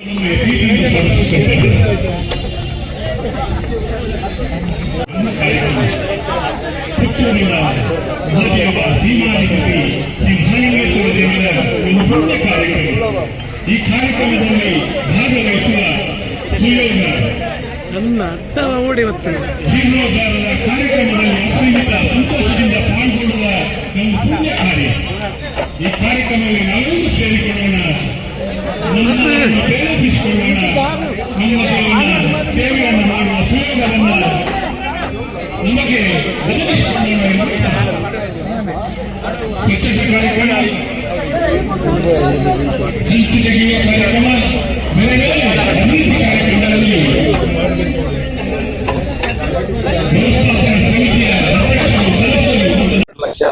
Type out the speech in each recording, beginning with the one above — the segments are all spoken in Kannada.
ಶ್ರೀ ಕಾರ್ಯಕ್ರಮ ಈ ಕಾರ್ಯಕ್ರಮದಲ್ಲಿ ಭಾಗವಹಿಸುವ ಸುಯೋಗ ನನ್ನ ಅರ್ಥ ಓಡಿ ಬರ್ತದೆ ಜೀರ್ಣೋದ್ಧಾರದ ಕಾರ್ಯಕ್ರಮದಲ್ಲಿ ಅತ್ಯಂತ ಸಂತೋಷದಿಂದ ಪಾಲ್ಗೊಳ್ಳುವ ಒಂದು ಪುಣ್ಯ ಕಾರ್ಯ ಈ ಕಾರ್ಯಕ್ರಮದಲ್ಲಿ ಲಕ್ಷ.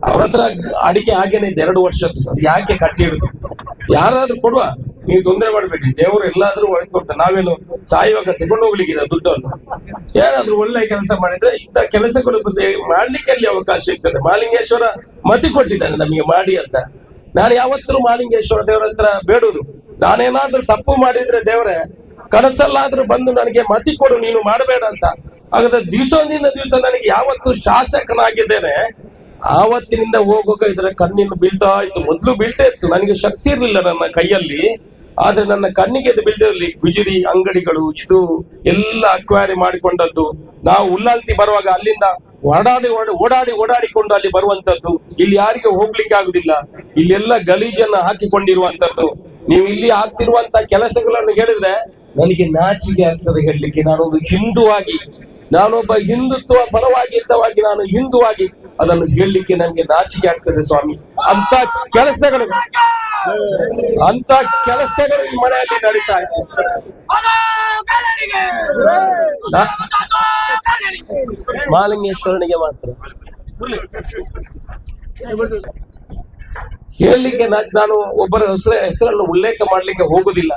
ಅವ್ರ ಹತ್ರ ಅಡಿಕೆ ಹಾಗೇನೆ ಇದೆ ಎರಡು ವರ್ಷ ಯಾಕೆ ಕಟ್ಟಿ ಯಾರಾದ್ರೂ ಕೊಡುವ? ನೀವು ತೊಂದರೆ ಮಾಡಬೇಡಿ. ದೇವರು ಎಲ್ಲಾದ್ರೂ ಒಳಗೆ ಕೊಡ್ತಾರೆ ನಾವೇನು ಸಾಯುವಾಗ ತಗೊಂಡು ಹೋಗ್ಲಿಕ್ಕಿಲ್ಲ ದುಡ್ಡನ್ನು. ಯಾರಾದ್ರೂ ಒಳ್ಳೆ ಕೆಲಸ ಮಾಡಿದ್ರೆ ಇಂಥ ಕೆಲಸಗಳು ಮಾಡ್ಲಿಕ್ಕೆ ಅಲ್ಲಿ ಅವಕಾಶ ಇರ್ತದೆ ಮಾಲಿಂಗೇಶ್ವರ ಮತಿ ಕೊಟ್ಟಿದ್ದಾನೆ ನಮಗೆ ಮಾಡಿ ಅಂತ. ನಾನು ಯಾವತ್ತೂ ಮಾಲಿಂಗೇಶ್ವರ ದೇವರ ಹತ್ರ ಬೇಡುದು ನಾನೇನಾದ್ರೂ ತಪ್ಪು ಮಾಡಿದ್ರೆ ದೇವರೇ, ಕನಸಲ್ಲಾದ್ರೂ ಬಂದು ನನಗೆ ಮತಿ ಕೊಡು, ನೀನು ಮಾಡಬೇಡ ಅಂತ. ಹಾಗಾದ್ರೆ ದಿವಸದಿಂದ ದಿವಸ ನನಗೆ ಯಾವತ್ತು ಶಾಸಕನಾಗಿದ್ದೇನೆ. ಆವತ್ತಿನಿಂದ ಹೋಗೋಕೆ ಇದರ ಕಣ್ಣಿನ ಬೀಳ್ತಾ ಇತ್ತು. ಮೊದ್ಲು ಬೀಳ್ತಾ ಇತ್ತು. ನನಗೆ ಶಕ್ತಿ ಇರಲಿಲ್ಲ ನನ್ನ ಕೈಯಲ್ಲಿ. ಆದ್ರೆ ನನ್ನ ಕಣ್ಣಿಗೆ ಇದು ಬೀಳ್ತಿರಲಿ ಗುಜರಿ ಅಂಗಡಿಗಳು, ಇದು ಎಲ್ಲ ಅಕ್ವೈರಿ ಮಾಡಿಕೊಂಡದ್ದು. ನಾವು ಉಲ್ಲಂತಿ ಬರುವಾಗ ಅಲ್ಲಿಂದ ಓಡಾಡಿ ಓಡ- ಓಡಾಡಿ, ಓಡಾಡಿಕೊಂಡು ಅಲ್ಲಿ ಬರುವಂತದ್ದು. ಇಲ್ಲಿ ಯಾರಿಗೆ ಹೋಗ್ಲಿಕ್ಕೆ ಆಗುದಿಲ್ಲ. ಇಲ್ಲೆಲ್ಲ ಗಲೀಜನ್ನ ಹಾಕಿಕೊಂಡಿರುವಂತದ್ದು. ನೀವು ಇಲ್ಲಿ ಆಗ್ತಿರುವಂತ ಕೆಲಸಗಳನ್ನು ಹೇಳಿದ್ರೆ ನನಗೆ ನಾಚಿಕೆ ಆಗ್ತದೆ ಹೇಳಲಿಕ್ಕೆ. ನಾನೊಂದು ಆಗಿ ನಾನೊಬ್ಬ ಹಿಂದುತ್ವ ಪರವಾಗಿದ್ದವಾಗಿ ನಾನು ಹಿಂದುವಾಗಿ ಅದನ್ನು ಹೇಳಲಿಕ್ಕೆ ನನಗೆ ನಾಚಿಕೆ ಆಗ್ತದೆ ಸ್ವಾಮಿ. ಅಂತ ಕೆಲಸಗಳು ಅಂತ ಕೆಲಸಗಳು ಈ ಮನೆಯಲ್ಲಿ ನಡೀತಾ ಇದೆ. ಮಾಲಿಂಗೇಶ್ವರನಿಗೆ ಮಾತ್ರ. ಹೇಳಲಿಕ್ಕೆ ನಾಚ ನಾನು ಒಬ್ಬರ ಹೆಸರ ಹೆಸರನ್ನು ಉಲ್ಲೇಖ ಮಾಡ್ಲಿಕ್ಕೆ ಹೋಗುದಿಲ್ಲ.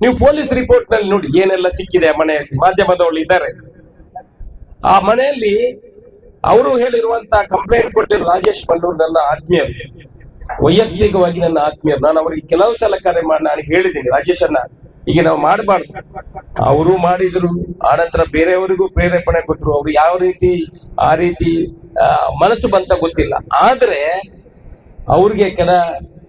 ನೀವು ಪೊಲೀಸ್ ರಿಪೋರ್ಟ್ನಲ್ಲಿ ನೋಡಿ ಏನೆಲ್ಲ ಸಿಕ್ಕಿದೆ ಆ ಮನೆಯಲ್ಲಿ. ಮಾಧ್ಯಮದವಳು ಇದ್ದಾರೆ. ಆ ಮನೆಯಲ್ಲಿ ಅವರು ಹೇಳಿರುವಂತ ಕಂಪ್ಲೇಂಟ್ ಕೊಟ್ಟಿರೋ ರಾಜೇಶ್ ನನ್ನ ಆತ್ಮೀಯರು ವೈಯಕ್ತಿಕವಾಗಿ ನನ್ನ ಆತ್ಮೀಯರು ನಾನು ಅವರಿಗೆ ಕೆಲವು ಸಲ ಕರೆ ಮಾಡಿ ನಾನು ಹೇಳಿದ್ದೀನಿ ರಾಜೇಶ್ ಅನ್ನ ಈಗ ನಾವು ಮಾಡಬಾರ್ದು. ಅವರು ಮಾಡಿದ್ರು ಆನಂತರ ಬೇರೆಯವರಿಗೂ ಪ್ರೇರೇಪಣೆ ಕೊಟ್ಟರು. ಅವ್ರು ಯಾವ ರೀತಿ ಆ ರೀತಿ ಆ, ಮನಸ್ಸು ಬಂತ ಗೊತ್ತಿಲ್ಲ. ಆದ್ರೆ ಅವ್ರಿಗೆ ಕೆಲ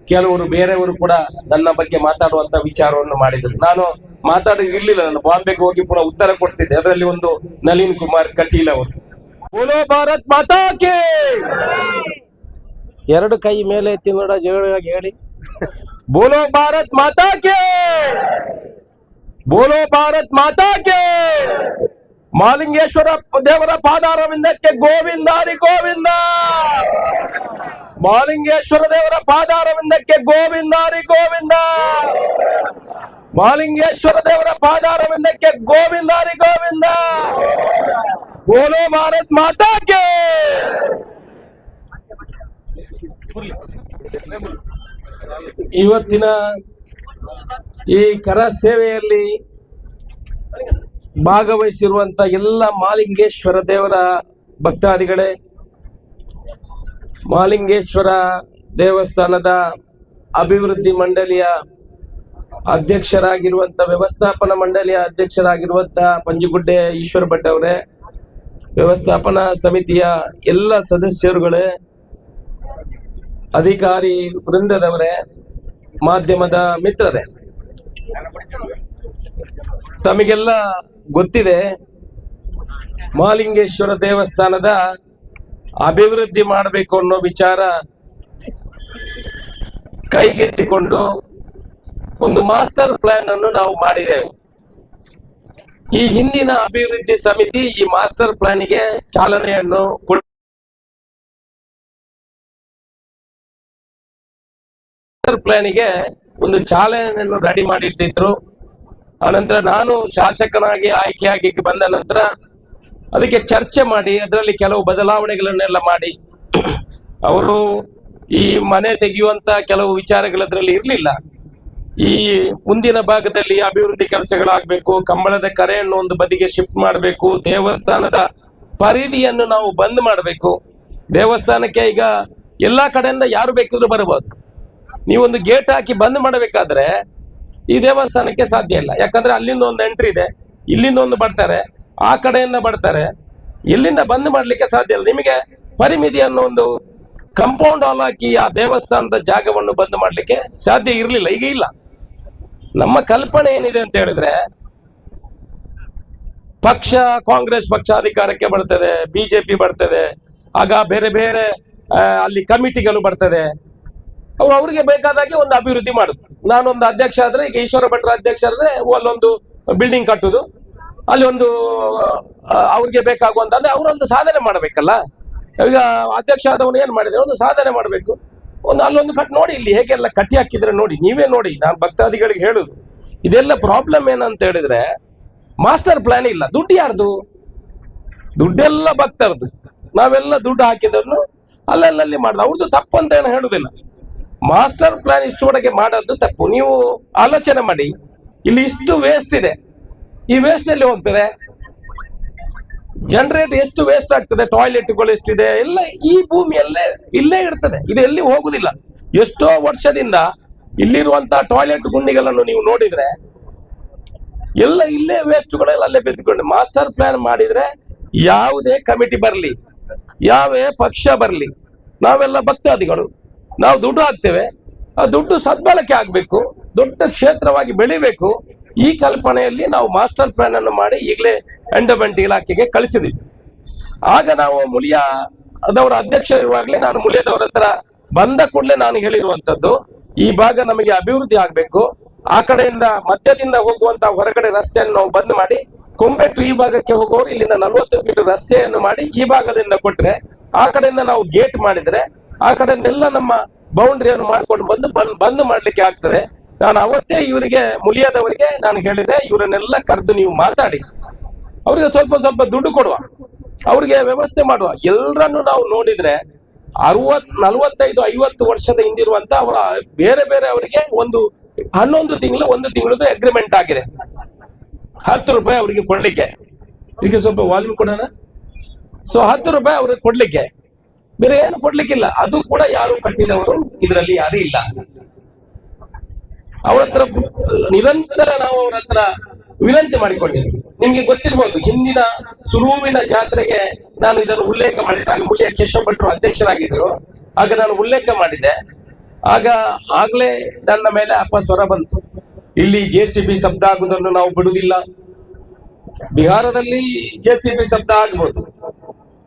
ಕೆಲವರು ಬೇರೆಯವರು ಕೂಡ ನನ್ನ ಬಗ್ಗೆ ಮಾತಾಡುವಂತ ವಿಚಾರವನ್ನು ಮಾಡಿದ್ರು. ನಾನು ಮಾತಾಡಿ ಇರ್ಲಿಲ್ಲ ನಾನು ಬಾಂಬೆಗೆ ಹೋಗಿ ಪುನಃ ಉತ್ತರ ಕೊಡ್ತಿದ್ದೆ. ಅದರಲ್ಲಿ ಒಂದು ನಳಿನ್ ಕುಮಾರ್ ಕಟೀಲ್ ಅವರು. ಬೋಲೋ ಭಾರತ್ ಮಾತಾಕೆ ಎರಡು ಕೈ ಮೇಲೆ ಎತ್ತಿ ನೋಡ ಜಗಳಾಗಿ ಹೇಳಿ. ಬೋಲೋ ಭಾರತ್ ಮಾತಾಕೆ ಬೋಲೋ ಭಾರತ್ ಮಾತಾಕೆ ಮಾಲಿಂಗೇಶ್ವರ ದೇವರ ಪಾದಾರವಿಂದಕ್ಕೆ ಗೋವಿಂದಾರಿ ಗೋವಿಂದ. ಮಾಲಿಂಗೇಶ್ವರ ದೇವರ ಪಾದಾರವಿಂದಕ್ಕೆ ಗೋವಿಂದಾರಿ ಗೋವಿಂದ. ಮಾಲಿಂಗೇಶ್ವರ ದೇವರ ಪಾದಾರವಿಂದಕ್ಕೆ ಗೋವಿಂದಾರಿ ಗೋವಿಂದ. ಬೋಲೋ ಭಾರತ್ ಮಾತಾಕೆ ಇವತ್ತಿನ ಈ ಕರ ಸೇವೆಯಲ್ಲಿ ಭಾಗವಹಿಸಿರುವಂತ ಎಲ್ಲ ಮಾಲಿಂಗೇಶ್ವರ ದೇವರ ಭಕ್ತಾದಿಗಳೇ, ಮಾಲಿಂಗೇಶ್ವರ ದೇವಸ್ಥಾನದ ಅಭಿವೃದ್ಧಿ ಮಂಡಳಿಯ ಅಧ್ಯಕ್ಷರಾಗಿರುವಂತ ವ್ಯವಸ್ಥಾಪನಾ ಮಂಡಳಿಯ ಅಧ್ಯಕ್ಷರಾಗಿರುವಂತ ಪಂಜುಗುಡ್ಡೆ ಈಶ್ವರ ಭಟ್ ಅವರೇ ವ್ಯವಸ್ಥಾಪನಾ ಸಮಿತಿಯ ಎಲ್ಲ ಸದಸ್ಯರುಗಳೇ, ಅಧಿಕಾರಿ ವೃಂದದವರೇ, ಮಾಧ್ಯಮದ ಮಿತ್ರರೇ, ತಮಗೆಲ್ಲ ಗೊತ್ತಿದೆ, ಮಾಲಿಂಗೇಶ್ವರ ದೇವಸ್ಥಾನದ ಅಭಿವೃದ್ಧಿ ಮಾಡಬೇಕು ಅನ್ನೋ ವಿಚಾರ ಕೈಗೆತ್ತಿಕೊಂಡು ಒಂದು ಮಾಸ್ಟರ್ ಪ್ಲಾನ್ ಅನ್ನು ನಾವು ಮಾಡಿದ್ದೇವೆ. ಈ ಹಿಂದಿನ ಅಭಿವೃದ್ಧಿ ಸಮಿತಿ ಈ ಮಾಸ್ಟರ್ ಪ್ಲಾನ್ಗೆ ಚಾಲನೆಯನ್ನು ಮಾಸ್ಟರ್ ಪ್ಲಾನಿಗೆ ಒಂದು ಚಾಲನೆಯನ್ನು ರೆಡಿ ಮಾಡಿಟ್ಟಿದ್ರು. ಆನಂತರ ನಾನು ಶಾಸಕನಾಗಿ ಆಯ್ಕೆಯಾಗಿ ಬಂದ ನಂತರ ಅದಕ್ಕೆ ಚರ್ಚೆ ಮಾಡಿ, ಅದರಲ್ಲಿ ಕೆಲವು ಬದಲಾವಣೆಗಳನ್ನೆಲ್ಲ ಮಾಡಿ. ಅವರು ಈ ಮನೆ ತೆಗೆಯುವಂತ ಕೆಲವು ವಿಚಾರಗಳು ಅದರಲ್ಲಿ ಇರಲಿಲ್ಲ. ಈ ಮುಂದಿನ ಭಾಗದಲ್ಲಿ ಅಭಿವೃದ್ಧಿ ಕೆಲಸಗಳಾಗಬೇಕು, ಕಂಬಳದ ಕರೆಯನ್ನು ಒಂದು ಬದಿಗೆ ಶಿಫ್ಟ್ ಮಾಡಬೇಕು, ದೇವಸ್ಥಾನದ ಪರಿಧಿಯನ್ನು ನಾವು ಬಂದ್ ಮಾಡಬೇಕು. ದೇವಸ್ಥಾನಕ್ಕೆ ಈಗ ಎಲ್ಲಾ ಕಡೆಯಿಂದ ಯಾರು ಬೇಕಿದ್ರು ಬರಬಹುದು ನೀವೊಂದು ಗೇಟ್ ಹಾಕಿ ಬಂದ್ ಮಾಡಬೇಕಾದ್ರೆ ಈ ದೇವಸ್ಥಾನಕ್ಕೆ ಸಾಧ್ಯ ಇಲ್ಲ. ಯಾಕಂದ್ರೆ ಅಲ್ಲಿಂದ ಒಂದು ಎಂಟ್ರಿ ಇದೆ. ಇಲ್ಲಿಂದ ಒಂದು ಬರ್ತಾರೆ. ಆ ಕಡೆಯಿಂದ ಬರ್ತಾರೆ. ಇಲ್ಲಿಂದ ಬಂದ್ ಮಾಡಲಿಕ್ಕೆ ಸಾಧ್ಯ ಇಲ್ಲ. ನಿಮಗೆ ಪರಿಮಿತಿ ಅನ್ನೋ ಒಂದು ಕಂಪೌಂಡ್ ಹಾಲ್ ಹಾಕಿ ಆ ದೇವಸ್ಥಾನದ ಜಾಗವನ್ನು ಬಂದ್ ಮಾಡಲಿಕ್ಕೆ ಸಾಧ್ಯ ಇರಲಿಲ್ಲ. ಈಗ ಇಲ್ಲ. ನಮ್ಮ ಕಲ್ಪನೆ ಏನಿದೆ ಅಂತ ಹೇಳಿದ್ರೆ, ಪಕ್ಷ, ಕಾಂಗ್ರೆಸ್ ಪಕ್ಷ ಅಧಿಕಾರಕ್ಕೆ ಬರ್ತದೆ, ಬಿಜೆಪಿ ಬರ್ತದೆ, ಆಗ ಬೇರೆ ಬೇರೆ ಅಲ್ಲಿ ಕಮಿಟಿಗಳು ಬರ್ತದೆ. ಅವ್ರು ಅವ್ರಿಗೆ ಬೇಕಾದಾಗೆ ಒಂದು ಅಭಿವೃದ್ಧಿ ಮಾಡುದು ನಾನೊಂದು ಅಧ್ಯಕ್ಷ ಆದ್ರೆ, ಈಗ ಈಶ್ವರ ಭಟ್ರ ಅಧ್ಯಕ್ಷ ಆದ್ರೆ, ಅಲ್ಲೊಂದು ಬಿಲ್ಡಿಂಗ್ ಕಟ್ಟುದು. ಅಲ್ಲಿ ಒಂದು ಅವ್ರಿಗೆ ಬೇಕಾಗುವಂತ ಅಂದ್ರೆ ಅವರೊಂದು ಸಾಧನೆ ಮಾಡಬೇಕಲ್ಲ? ಈಗ ಅಧ್ಯಕ್ಷ ಆದವನು ಏನ್ ಮಾಡಿದ್ರೆ, ಒಂದು ಸಾಧನೆ ಮಾಡಬೇಕು. ಒಂದು ಅಲ್ಲೊಂದು ಕಟ್ ನೋಡಿ ಇಲ್ಲಿ ಹೇಗೆಲ್ಲ ಕಟ್ಟಿ ಹಾಕಿದ್ರೆ ನೋಡಿ, ನೀವೇ ನೋಡಿ, ನಾನು ಭಕ್ತಾದಿಗಳಿಗೆ ಹೇಳುದು. ಇದೆಲ್ಲ ಪ್ರಾಬ್ಲಮ್ ಏನಂತ ಹೇಳಿದ್ರೆ ಮಾಸ್ಟರ್ ಪ್ಲಾನ್ ಇಲ್ಲ. ದುಡ್ಡು ಯಾರ್ದು? ದುಡ್ಡೆಲ್ಲ ಭಕ್ತರದು ನಾವೆಲ್ಲ ದುಡ್ಡು ಹಾಕಿದ್ರು ಅಲ್ಲಲ್ಲಿ ಮಾಡುದು. ಅವ್ರದ್ದು ತಪ್ಪು ಅಂತ ಏನು ಹೇಳುದಿಲ್ಲ. ಮಾಸ್ಟರ್ ಪ್ಲಾನ್ ಇಷ್ಟುವರೆಗೆ ಮಾಡೋದು ತಪ್ಪು. ನೀವು ಆಲೋಚನೆ ಮಾಡಿ. ಇಲ್ಲಿ ಇಷ್ಟು ವೇಸ್ಟ್ ಇದೆ. ಈ ವೇಸ್ಟ್ ಅಲ್ಲಿ ಹೋಗ್ತದೆ? ಜನರೇಟ್ ಎಷ್ಟು ವೇಸ್ಟ್ ಆಗ್ತದೆ ಟಾಯ್ಲೆಟ್ಗಳು ಎಷ್ಟಿದೆ, ಎಲ್ಲ ಈ ಭೂಮಿಯಲ್ಲೇ ಇಲ್ಲೇ ಇರ್ತದೆ. ಇದು ಎಲ್ಲಿ ಹೋಗುದಿಲ್ಲ. ಎಷ್ಟೋ ವರ್ಷದಿಂದ ಇಲ್ಲಿರುವಂತಹ ಟಾಯ್ಲೆಟ್ ಗುಂಡಿಗಳನ್ನು ನೀವು ನೋಡಿದ್ರೆ, ಎಲ್ಲ ಇಲ್ಲೇ ವೇಸ್ಟ್ಗಳೆಲ್ಲ ಅಲ್ಲೇ ಬಿದ್ದುಕೊಂಡು ಮಾಸ್ಟರ್ ಪ್ಲಾನ್ ಮಾಡಿದ್ರೆ ಯಾವುದೇ ಕಮಿಟಿ ಬರಲಿ ಯಾವೇ ಪಕ್ಷ ಬರಲಿ, ನಾವೆಲ್ಲ ಭಕ್ತಾದಿಗಳು, ನಾವು ದುಡ್ಡು ಹಾಕ್ತೇವೆ, ಆ ದುಡ್ಡು ಸದ್ಬಳಕೆ ಆಗಬೇಕು, ದೊಡ್ಡ ಕ್ಷೇತ್ರವಾಗಿ ಬೆಳಿಬೇಕು, ಈ ಕಲ್ಪನೆಯಲ್ಲಿ ನಾವು ಮಾಸ್ಟರ್ ಪ್ಲಾನ್ ಅನ್ನು ಮಾಡಿ ಈಗಲೇ ಎಂಡೋಮೆಂಟ್ ಇಲಾಖೆಗೆ ಕಳಿಸಿದ್ವಿ. ಆಗ ನಾವು ಮುಲಿಯ ಅದವರ ಅಧ್ಯಕ್ಷ ಇರುವಾಗಲೇ ನಾನು ಮುಲಿಯದವರ ಹತ್ರ ಬಂದ ಕೂಡಲೇ ನಾನು ಹೇಳಿರುವಂತದ್ದು ಈ ಭಾಗ ನಮಗೆ ಅಭಿವೃದ್ಧಿ ಆಗಬೇಕು. ಆ ಕಡೆಯಿಂದ ಮಧ್ಯದಿಂದ ಹೋಗುವಂತ ಹೊರಗಡೆ ರಸ್ತೆಯನ್ನು ನಾವು ಬಂದ್ ಮಾಡಿ, ಕುಂಬೆಟ್ಟು ಈ ಭಾಗಕ್ಕೆ ಹೋಗೋರು, ಇಲ್ಲಿಂದ ನಲವತ್ತು ಮೀಟರ್ ರಸ್ತೆಯನ್ನು ಮಾಡಿ ಈ ಭಾಗದಿಂದ ಕೊಟ್ರೆ, ಆ ಕಡೆಯಿಂದ ನಾವು ಗೇಟ್ ಮಾಡಿದ್ರೆ, ಆ ಕಡೆಯಿಂದೆಲ್ಲ ನಮ್ಮ ಬೌಂಡ್ರಿಯನ್ನು ಮಾಡ್ಕೊಂಡು ಬಂದು ಬಂದ್ ಬಂದ್ ಮಾಡ್ಲಿಕ್ಕೆ ಆಗ್ತದೆ. ನಾನು ಅವತ್ತೇ ಇವರಿಗೆ, ಮುಲಿಯಾದವರಿಗೆ ನಾನು ಹೇಳಿದೆ, ಇವರನ್ನೆಲ್ಲ ಕರೆದು ನೀವು ಮಾತಾಡಿ. ಅವರಿಗೆ ಸ್ವಲ್ಪ ಸ್ವಲ್ಪ ದುಡ್ಡು ಕೊಡುವ. ಅವ್ರಿಗೆ ವ್ಯವಸ್ಥೆ ಮಾಡುವ. ಎಲ್ಲರನ್ನು ನಾವು ನೋಡಿದ್ರೆ ಅರವತ್, ನಲವತ್ತೈದು, ಐವತ್ತು ವರ್ಷದ ಹಿಂದಿರುವಂತ ಅವರ ಬೇರೆ ಬೇರೆ ಅವರಿಗೆ ಒಂದು ಹನ್ನೊಂದು ತಿಂಗಳು, ಒಂದು ತಿಂಗಳದ್ದು ಅಗ್ರಿಮೆಂಟ್ ಆಗಿದೆ. ಹತ್ತು ರೂಪಾಯಿ ಅವರಿಗೆ ಕೊಡ್ಲಿಕ್ಕೆ. ಈಗ ಸ್ವಲ್ಪ ವಾಲ್ಯೂಮ್ ಕೊಡೋಣ. ಸೊ ಹತ್ತು ರೂಪಾಯಿ ಅವ್ರಿಗೆ ಕೊಡ್ಲಿಕ್ಕೆ. ಬೇರೆ ಏನು ಕೊಡ್ಲಿಕ್ಕಿಲ್ಲ. ಅದು ಕೂಡ ಯಾರು ಕಟ್ಟಿದವರು, ಇದರಲ್ಲಿ ಯಾರು ಇಲ್ಲ. ಅವ್ರ ಹತ್ರ ನಿರಂತರ ನಾವು ಅವ್ರ ಹತ್ರ ವಿನಂತಿ ಮಾಡಿಕೊಂಡಿದ್ದೆ ನಿಮ್ಗೆ ಗೊತ್ತಿರ್ಬೋದು, ಹಿಂದಿನ ಸುರುವಿನ ಜಾತ್ರೆಗೆ ನಾನು ಇದನ್ನು ಉಲ್ಲೇಖ ಮಾಡಿದ್ದೆ. ಅಲ್ಲಿ ಮುಳಿಯ ಕೇಶವ ಭಟ್ರು ಆಗ ನಾನು ಉಲ್ಲೇಖ ಮಾಡಿದ್ದೆ. ಆಗ ಆಗ್ಲೇ ನನ್ನ ಮೇಲೆ ಅಪ್ಪ ಸ್ವರ ಬಂತು. ಇಲ್ಲಿ ಜೆ ಸಿ ಬಿ ಶಬ್ದ ಆಗುವುದನ್ನು ನಾವು ಬಿಡುವುದಿಲ್ಲ. ಬಿಹಾರದಲ್ಲಿ ಜೆ ಸಿ ಬಿ ಶಬ್ದ ಆಗ್ಬೋದು.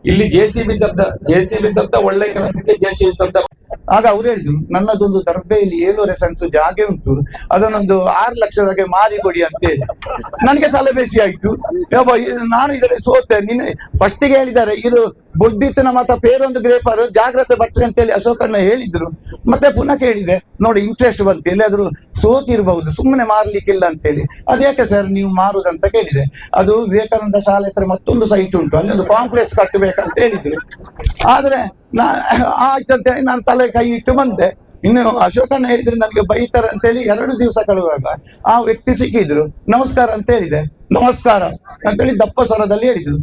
ಇಲ್ಲಿ ಜೆ ಸಿ ಬಿ ಶಬ್ದ, ಜೆ ಸಿ ಬಿ ಶಬ್ದ ಒಳ್ಳೆ ಕೆಲಸಕ್ಕೆ ಜೆ ಸಿ ಬಿ ಶಬ್ದ ಆಗ ಅವ್ರು ಹೇಳಿದ್ರು, ನನ್ನದೊಂದು ದರ್ಬೆಯಲ್ಲಿ ಏಳುವರೆ ಸೆನ್ಸ್ ಜಾಗೆ ಉಂಟು, ಅದನ್ನೊಂದು ಆರು ಲಕ್ಷದಾಗೆ ಮಾರಿ ಕೊಡಿ ಅಂತ ಹೇಳಿ ನನಗೆ ತಲೆಬೇಸಿ ಆಯ್ತು. ನಾನು ಇದರಲ್ಲಿ ಸೋತೆ, ನಿನ್ನ ಫಸ್ಟಿಗೆ ಹೇಳಿದ್ದಾರೆ, ಇದು ಬುದ್ಧಿತ್ತನ ಮತ ಪೇರೊಂದು ಗ್ರೇಪರ್ ಜಾಗ್ರತೆ ಅಂತ ಅಂತೇಳಿ ಅಶೋಕನ್ನ ಹೇಳಿದ್ರು. ಮತ್ತೆ ಪುನಃ ಕೇಳಿದೆ, ನೋಡಿ ಇಂಟ್ರೆಸ್ಟ್ ಬಂತು, ಎಲ್ಲಿಯಾದ್ರೂ ಸೋತಿರ್ಬಹುದು ಸುಮ್ಮನೆ ಮಾರ್ಲಿಕ್ಕಿಲ್ಲ ಅಂತೇಳಿ. ಅದೇಕೆ ಸರ್ ನೀವು ಮಾರುದಂತ ಕೇಳಿದೆ. ಅದು ವಿವೇಕಾನಂದ ಶಾಲೆ ಹತ್ರ ಮತ್ತೊಂದು ಸೈಟ್ ಉಂಟು ಅಲ್ಲಿ ಒಂದು ಕಾಂಪ್ಲೆಕ್ಸ್ ಕಟ್ಟಬೇಕಂತ ಹೇಳಿದ್ರು. ಆದ್ರೆ ನಾ ಆಯ್ತಂತೇಳಿ ನಾನು ತಲೆ ಕೈ ಇಟ್ಟು ಬಂದೆ. ಇನ್ನು ಅಶೋಕನ ಹೇಳಿದ್ರೆ ನನಗೆ ಬೈತಾರೆ ಅಂತೇಳಿ ಎರಡು ದಿವಸ ಕಳುವಾಗ ಆ ವ್ಯಕ್ತಿ ಸಿಕ್ಕಿದ್ರು. ನಮಸ್ಕಾರ ಅಂತ ಹೇಳಿದೆ. ನಮಸ್ಕಾರ ಅಂತೇಳಿ ದಪ್ಪ ಸ್ವರದಲ್ಲಿ ಹೇಳಿದ್ರು.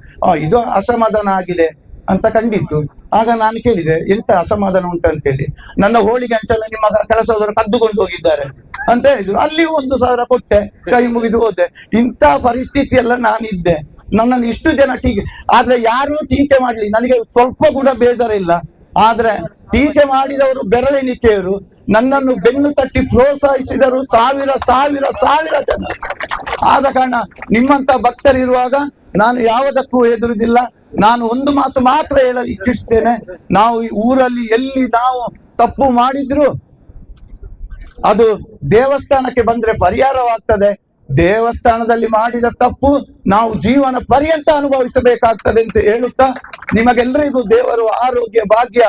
ಇದು ಅಸಮಾಧಾನ ಆಗಿದೆ ಅಂತ ಕಂಡಿತ್ತು. ಆಗ ನಾನು ಕೇಳಿದೆ, ಎಂತ ಅಸಮಾಧಾನ ಉಂಟು ಅಂತೇಳಿ. ನನ್ನ ಹೋಳಿಗೆ ಅಂತೆಲ್ಲ ನಿಮ್ಮ ಕೆಲಸದವರು ಕದ್ದುಕೊಂಡು ಹೋಗಿದ್ದಾರೆ. ಅಂತ ಹೇಳಿದ್ರು. ಅಲ್ಲಿ ಒಂದು ಸಾವಿರ ಕೊಟ್ಟೆ, ಕೈ ಮುಗಿದು ಹೋದೆ. ಇಂಥ ಪರಿಸ್ಥಿತಿ ಎಲ್ಲ ನಾನಿದ್ದೆ. ನನ್ನನ್ನು ಇಷ್ಟು ಜನ ಟೀಕೆ, ಆದ್ರೆ ಯಾರು ಟೀಕೆ ಮಾಡ್ಲಿ, ನನಗೆ ಸ್ವಲ್ಪ ಕೂಡ ಬೇಜಾರ ಇಲ್ಲ ಆದ್ರೆ ಟೀಕೆ ಮಾಡಿದವರು ಬೆರಳೆಣಿಕೆಯರು, ನನ್ನನ್ನು ಬೆನ್ನು ತಟ್ಟಿ ಪ್ರೋತ್ಸಾಹಿಸಿದರು ಸಾವಿರ ಸಾವಿರ ಸಾವಿರ ಜನ. ಆದ ಕಾರಣ ನಿಮ್ಮಂತ ಭಕ್ತರಿರುವಾಗ ನಾನು ಯಾವುದಕ್ಕೂ ಹೆದರುವುದಿಲ್ಲ. ನಾನು ಒಂದು ಮಾತು ಮಾತ್ರ ಹೇಳಲು ಇಚ್ಛಿಸ್ತೇನೆ ನಾವು ಊರಲ್ಲಿ ಎಲ್ಲಿ ನಾವು ತಪ್ಪು ಮಾಡಿದ್ರು ಅದು ದೇವಸ್ಥಾನಕ್ಕೆ ಬಂದ್ರೆ ಪರಿಹಾರವಾಗ್ತದೆ. ದೇವಸ್ಥಾನದಲ್ಲಿ ಮಾಡಿದ ತಪ್ಪು ನಾವು ಜೀವನ ಪರ್ಯಂತ ಅನುಭವಿಸಬೇಕಾಗ್ತದೆ ಅಂತ ಹೇಳುತ್ತಾ ನಿಮಗೆಲ್ಲರಿಗೂ ದೇವರು ಆರೋಗ್ಯ ಭಾಗ್ಯ.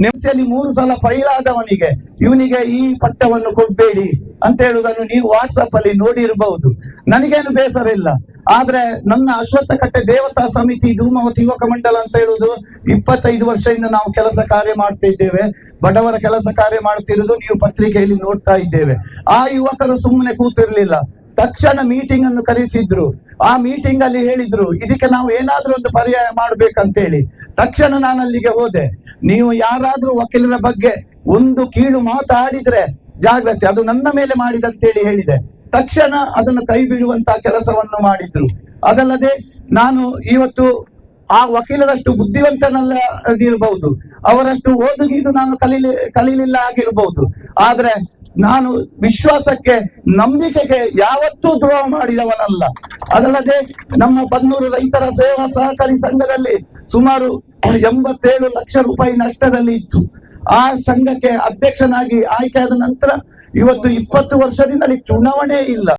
ನೆಮ್ಮದಿಯಲ್ಲಿ ಮೂರು ಸಲ ಫೈಲಾದವನಿಗೆ, ಇವನಿಗೆ ಈ ಪಟ್ಟವನ್ನು ಕೊಡ್ಬೇಡಿ ಅಂತ ಹೇಳುವುದನ್ನು ನೀವು ವಾಟ್ಸಪ್ ಅಲ್ಲಿ ನೋಡಿರಬಹುದು. ನನಗೇನು ಬೇಸರ ಇಲ್ಲ. ಆದ್ರೆ ನನ್ನ ಅಶ್ವತ್ಥ ಕಟ್ಟೆ ದೇವತಾ ಸಮಿತಿ ಧೂಮವತಿ ಯುವಕ ಮಂಡಲ ಅಂತ ಹೇಳುದು ಇಪ್ಪತ್ತೈದು ವರ್ಷದಿಂದ ನಾವು ಕೆಲಸ ಕಾರ್ಯ ಮಾಡ್ತಾ ಇದ್ದೇವೆ. ಬಡವರ ಕೆಲಸ ಕಾರ್ಯ ಮಾಡ್ತಿರುವುದು ನೀವು ಪತ್ರಿಕೆಯಲ್ಲಿ ನೋಡ್ತಾ ಇದ್ದೇವೆ. ಆ ಯುವಕರು ಸುಮ್ಮನೆ ಕೂತಿರ್ಲಿಲ್ಲ. ತಕ್ಷಣ ಮೀಟಿಂಗ್ ಅನ್ನು ಕರೆಸಿದ್ರು. ಆ ಮೀಟಿಂಗ್ ಅಲ್ಲಿ ಹೇಳಿದ್ರು, ಇದಕ್ಕೆ ನಾವು ಏನಾದ್ರೂ ಒಂದು ಪರ್ಯಾಯ ಮಾಡ್ಬೇಕಂತೇಳಿ. ತಕ್ಷಣ ನಾನು ಅಲ್ಲಿಗೆ ಹೋದೆ. ನೀವು ಯಾರಾದ್ರೂ ವಕೀಲರ ಬಗ್ಗೆ ಒಂದು ಕೀಳು ಮಾತಾಡಿದ್ರೆ ಜಾಗ್ರತೆ, ಅದು ನನ್ನ ಮೇಲೆ ಮಾಡಿದಂತೇಳಿ ಹೇಳಿದೆ. ತಕ್ಷಣ ಅದನ್ನು ಕೈ ಬಿಡುವಂತಹ ಕೆಲಸವನ್ನು ಮಾಡಿದ್ರು. ಅದಲ್ಲದೆ ನಾನು ಇವತ್ತು ಆ ವಕೀಲರಷ್ಟು ಬುದ್ಧಿವಂತನಲ್ಲ ಇರಬಹುದು ಅವರಷ್ಟು ಓದುಗಿದು ನಾನು ಕಲೀಲಿ, ಕಲೀಲಿಲ್ಲ ಆಗಿರಬಹುದು ಆದ್ರೆ ನಾನು ವಿಶ್ವಾಸಕ್ಕೆ, ನಂಬಿಕೆಗೆ ಯಾವತ್ತೂ ದ್ರೋಹ ಮಾಡಿದವನಲ್ಲ. ಅದಲ್ಲದೆ ನಮ್ಮ ಬನ್ನೂರು ರೈತರ ಸೇವಾ ಸಹಕಾರಿ ಸಂಘದಲ್ಲಿ ಸುಮಾರು ಎಂಬತ್ತೇಳು ಲಕ್ಷ ರೂಪಾಯಿ ನಷ್ಟದಲ್ಲಿ ಇತ್ತು. ಆ ಸಂಘಕ್ಕೆ ಅಧ್ಯಕ್ಷನಾಗಿ ಆಯ್ಕೆಯಾದ ನಂತರ ಇವತ್ತು ಇಪ್ಪತ್ತು ವರ್ಷದಿಂದ ಅಲ್ಲಿ ಚುನಾವಣೆ ಇಲ್ಲ.